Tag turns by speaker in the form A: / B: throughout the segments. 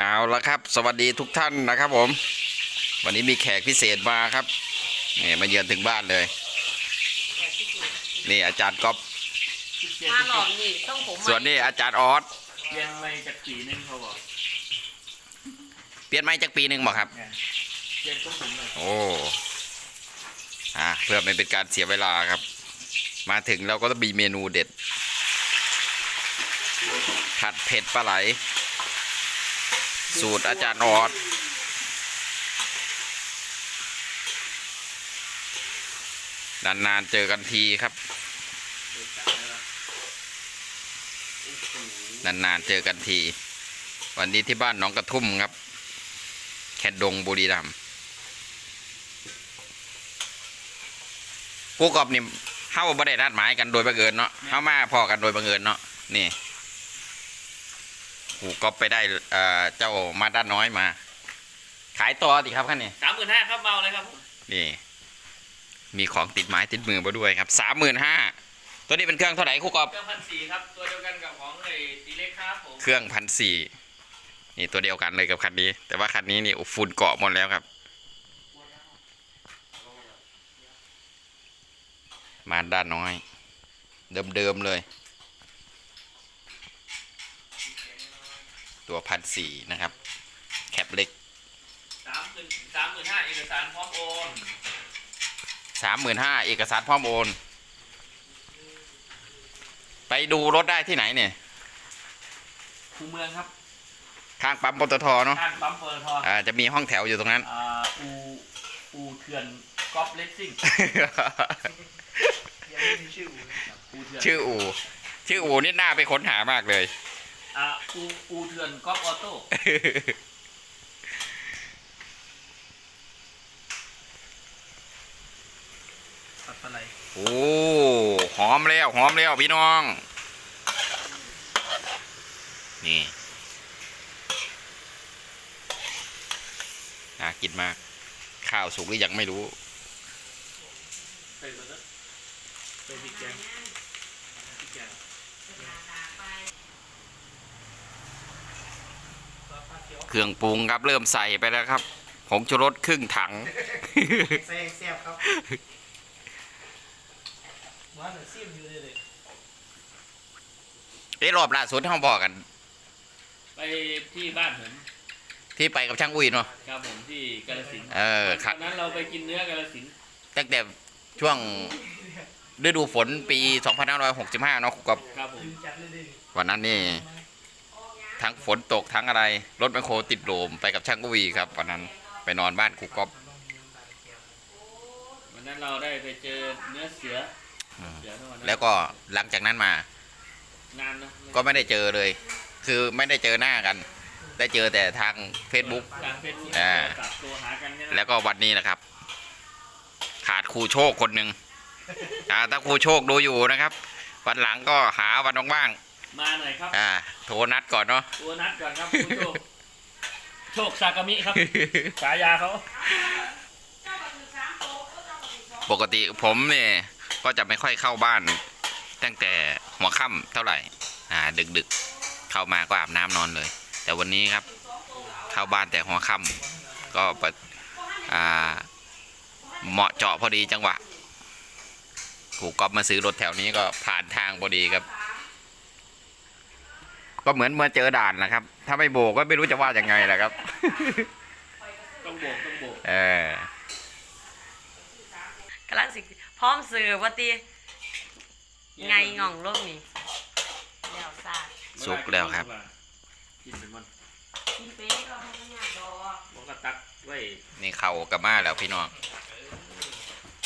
A: เอาละครับ สวัสดีทุกท่านนะครับผม วันนี้มีแขกพิเศษมาครับนี่มาเยือนถึงบ้านเลย นี่อาจารย์ก๊อฟ
B: มาหลอกนี่ต้องผม
A: ส่วนนี้อาจารย์ออส
C: เรียนไปจากปีนึงเขาบอก
A: เปลี่ยนไม้จากปีหนึ่งบอกครับ
C: เรียนต้องผมเลย
A: โอ้อะเพื่อไม่เป็นการเสียเวลาครับ มาถึงเราก็ต้องมีเมนูเด็ดผัดเผ็ดปลาไหล สูตรอาจารย์ออสนานๆเจอกันทีครับ นานๆเจอกันที วันนี้ที่บ้านน้องกระทุ่มครับ แคดงบุรีรัมย์กูกอบนี่เฮ้าบ่ได้นัดหมายกันโดยบังเอิญเนาะเฮ้ามาพอกันโดยบังเอิญเนาะนี่ กูก็ไปได้เอ่อเจ้ามาด้านน้อยมา ขายต่อดิครับขั้นนี้
C: สามหมื่นห้าครับเมาเลยครับผม
A: นี่ มีของติดไม้ติดมือมาด้วยครับสามหมื่นห้าตัวนี้เป็นเครื่องเท่าไหร่ครูกอบ
C: เครื่องพันสี่ครับ ตัวเดียวกันกับของไอ้ตีเล็กครับผม
A: เครื่องพันสี่นี่ตัวเดียวกันเลยกับคันนี้ แต่ว่าคันนี้นี่โอ้ฝุ่นเกาะหมดแล้วครับ มาด้านน้อย เดิมๆเลย ตัวพันสี่นะครับ แคปเล็ก
C: สามหมื่นสามหมื่นห้าเอกสารพร้อมโอน
A: สามหมื่นห้าเอกสารพร้อมโอน ไปดูรถได้ที่ไหนเนี่ย
C: คูเมืองครับ
A: ข้างปั๊มปตทเนาะ
C: ข้างปั๊มเฟอร์ทอ
A: อ่าจะมีห้องแถวอยู่ตรงนั้น
C: อ่าอูอูเถื่อนกอล์ฟเลสซิ่งยังไม่มีชื่ออูเถื่อน
A: ชื่ออูชื่ออูนี่น่าไปค้นหามากเลย
C: อ่าอูอูเถื่อนกอล์ฟออโต้ปัดปลาไหล
A: โอ้หอมแล้วหอมแล้วพี่น้อง นี่น่ากินมาก ข้าวสุกหรือยังไม่รู้
C: ไปหมดแล้วไปพริกแกงพริกแกง
A: เครื่องปรุงครับเริ่มใส่ไปแล้วครับผงชูรสครึ่งถัง
C: แซ่บแซ่บครับว่าหนึ่งซีมอยู่เลยเลย
A: ไอ้รอบล่าสุดที่เราบอกกัน
C: ไปที่บ้านผม
A: ที่ไปกับช่างอุ้ยเนาะ
C: ครับผมที่กาฬสินธุ์
A: เออค
C: ต
A: รั
C: อบนนั้นเราไปกินเนื้อกาฬสินธุ์
A: ตั้งแต่ช่วงฤดูฝนปี 2565 เนาะกับ
C: ครับผม
A: วันนั้นนี่ ทั้งฝนตกทั้งอะไร รถแมคโครติดโลมไปกับช่างอุ้ยครับวันนั้นไปนอนบ้านครูก๊อฟ
C: วันนั้นเราได้ไปเจอเนื้อเสือ
A: อืม
C: เสือทั้งวันนั้น
A: แล้วก็หลังจากนั้นมา
C: นานนะ
A: ก็ไม่ได้เจอเลย คือไม่ได้เจอหน้ากัน ได้เจอแต่ทาง Facebook
C: ทางเฟซบุ๊ก
A: อ่า
C: ตัดตัวหากันเนี่ยนะ
A: แล้วก็วันนี้นะครับ ขาดครูโชคคนหนึ่งอ่าถ้าครูโชคดูอยู่นะครับ วันหลังก็หาวันว่าง
C: มาหน่อยครับ
A: ๆอ่า โทรนัดก่อนเนาะ
C: ตัวนัดก่อนครับคุณโชคโชคซากามิครับฉายาเขา
A: ปกติผมเนี่ยก็จะไม่ค่อยเข้าบ้าน ตั้งแต่หัวค่ำเท่าไหร่ อ่า ดึกๆเข้ามาก็อาบน้ำนอนเลย แต่วันนี้ครับ เข้าบ้านแต่หัวค่ำก็ปะอ่า เหมาะเจาะพอดีจังหวะกูก๊อฟมาซื้อรถแถวนี้ก็ผ่านทางพอดีครับ ก็เหมือนเมื่อเจอด่านนะครับ ถ้าไม่โบกก็ไม่รู้จะว่ายังไงแหละครับ
C: ต้องโบกต้องโบก
A: เออ
B: กำลังสิพร้อมสื่อว่าตีไงง่องโลกนี้แล้วซาด
A: สุกแล้วครับ
C: กินเป็นมัน
B: กินเป๊ะก็ให้มันยากดอก
C: บอกกระตักไว้
A: นี่เข่ากับมาแล้วพี่น้อง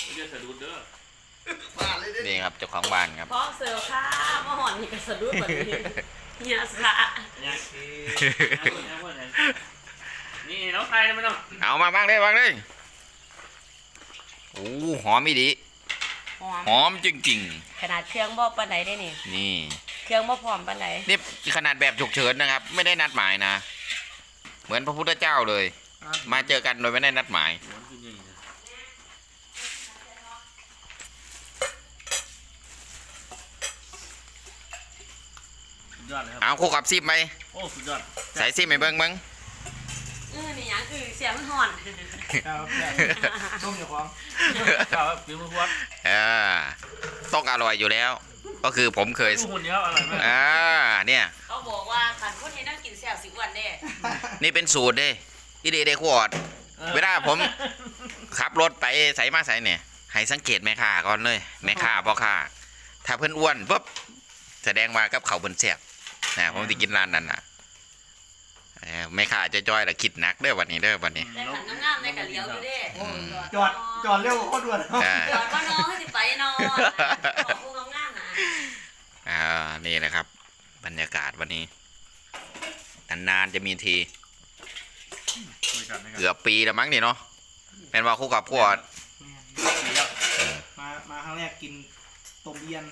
C: ไม่เยอะสะดุดเด้อ
A: นี่ครับเจ้าของบ้านครับ
B: พร้อมเสิร์ฟค่ะมาหอนนี่กระสะดุดแบบนี้ เฮียสะ
C: เนี่ยนี่น้องไทยนะมันต้อง
A: เอามาบ้างเลยบ้างเลยโอ้หอมอีดี
B: หอม
A: หอมจริง
B: ขนาดเครื่องบ่ปานใดได้นี่
A: ๆ นี่
B: เครื่องบ่พร้อมปานใด
A: นี่ขนาดแบบฉุกเฉินนะครับ ไม่ได้นัดหมายนะ เหมือนพระพุทธเจ้าเลย มาเจอกันโดยไม่ได้นัดหมาย
C: หวานกินอย่างนี้นะ ดยอดเลยครับ
A: เอาคู่กับซิบไหม
C: โอ้ สุดยอด
A: ใส่ซิบไปเบิ้งเบิ้ง
B: เออนี่หยังคือเสียงมันห่อน
C: ครับต้มอย่าควงครับฝีมือพวก
A: อ่าต้องอร่อยอยู่แล้ว ก็คือผมเคย
C: ลูกหุ่นเนี้ยอร่อยมาก
A: อ่าเนี่ย
B: เขาบอกว่าขันคนที่นั่งกินแซ่บสิอ้วนเด้
A: นี่เป็นสูตรเด้อีเดเดขวดเวลาผมขับรถไปใส่มาใส่เนี่ย ให้สังเกตแม่ค้าก่อนเลยแม่ค้าพ่อค้าถ้าเพิ่นอ้วนปุ๊บแสดงว่ากับเขาวเพิ่นแซ่บ นะผมสิกินร้านนั้นน่ะเออแม่ค้าจะจ้อยละคิดหนักเด้อวันนี้เด้อวันนี้
B: แต่ขันงามๆในกะเหลียวอยู่เด้
A: อืม
C: จอดจอดเร็วกว่าโคตรด่วน
A: อ่า
B: จอดว่านอนให้สิไปนอนบอกพวกงามๆนะ
A: อ่านี่นะครับ บรรยากาศวันนี้นานๆจะมีทีเกือบปีแล้วมั้งนี่เนาะเป็นว่าคู่กับพวด
C: มามาครั้งแรกกินต้มเอียน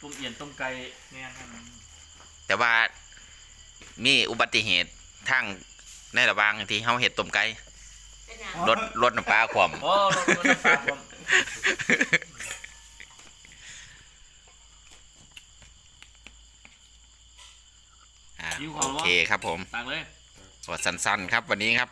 C: ต้มเอียนต้มไก่ เนี่ยครับ
A: แต่ว่ามีอุบัติเหตุทั้งในระหว่างที่เฮาเห็ดต้มไก่
B: เป็นหยัง
A: รถรถน้ำปลาความ
C: โอ้รถรถน้ำปลาผม
A: อ่าโอเคครับผม
C: ตังเลย
A: สดสั้นๆครับวันนี้ครับ